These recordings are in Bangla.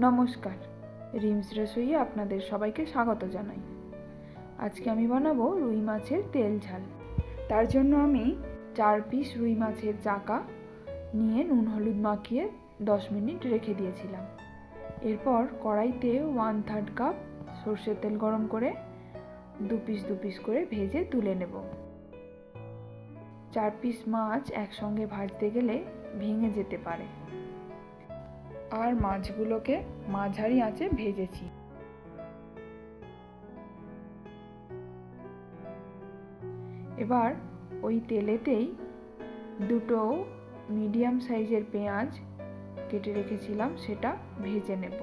নমস্কার। রিমস রেসইয়ে আপনাদের সবাইকে স্বাগত জানাই। আজকে আমি বানাবো রুই মাছের তেল ঝাল। তার জন্য আমি চার পিস রুই মাছের চাকা নিয়ে নুন হলুদ মাখিয়ে দশ মিনিট রেখে দিয়েছিলাম। এরপর কড়াইতে ওয়ান থার্ড কাপ সর্ষের তেল গরম করে দু পিস দু পিস করে ভেজে তুলে নেব। চার পিস মাছ একসঙ্গে ভাজতে গেলে ভেঙে যেতে পারে। আর মাছগুলোকে মাঝারি আঁচে ভেজেছি। এবার ওই তেলেতেই দুটো মিডিয়াম সাইজের পেঁয়াজ কেটে রেখেছিলাম, সেটা ভেজে নেব।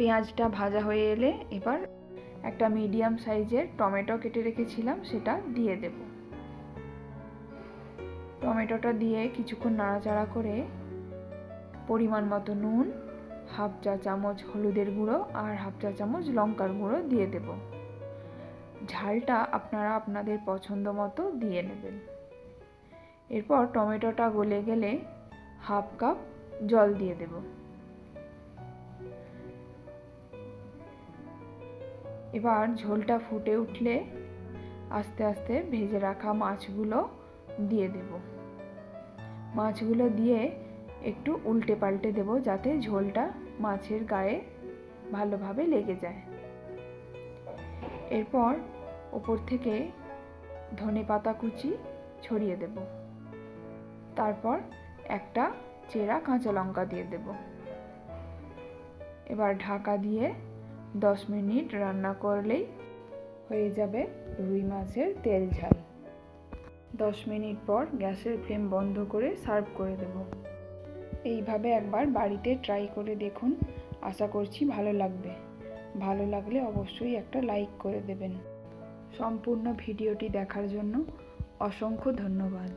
পেঁয়াজটা ভাজা হয়ে এলে এবার একটা মিডিয়াম সাইজের টমেটো কেটে রেখেছিলাম, সেটা দিয়ে দেব। টমেটোটা দিয়ে কিছুক্ষণ নাড়াচাড়া করে পরিমাণ মতো নুন, হাফ চা চামচ হলুদের গুঁড়ো আর হাফ চা চামচ লঙ্কার গুঁড়ো দিয়ে দেব। ঝালটা আপনারা আপনাদের পছন্দ মতো দিয়ে নেবেন। এরপর টমেটোটা গলে গেলে হাফ কাপ জল দিয়ে দেবো। এবার ঝোলটা ফুটে উঠলে আস্তে আস্তে ভেজে রাখা মাছগুলো দিয়ে দেব। মাছগুলো দিয়ে একটু উল্টে পাল্টে দেব যাতে ঝোলটা মাছের গায়ে ভালোভাবে লেগে যায়। এরপর ওপর থেকে ধনে পাতা কুচি ছড়িয়ে দেব। তারপর একটা চেরা কাঁচা লঙ্কা দিয়ে দেব। এবার ঢাকা দিয়ে দশ মিনিট রান্না করলেই হয়ে যাবে রুই মাছের তেল ঝাল। দশ মিনিট পর গ্যাসের ফ্লেম বন্ধ করে সার্ভ করে দেব। এইভাবে একবার বাড়িতে ট্রাই করে দেখুন। আশা করছি ভালো লাগবে। ভালো লাগলে অবশ্যই একটা লাইক করে দেবেন। সম্পূর্ণ ভিডিওটি দেখার জন্য অসংখ্য ধন্যবাদ।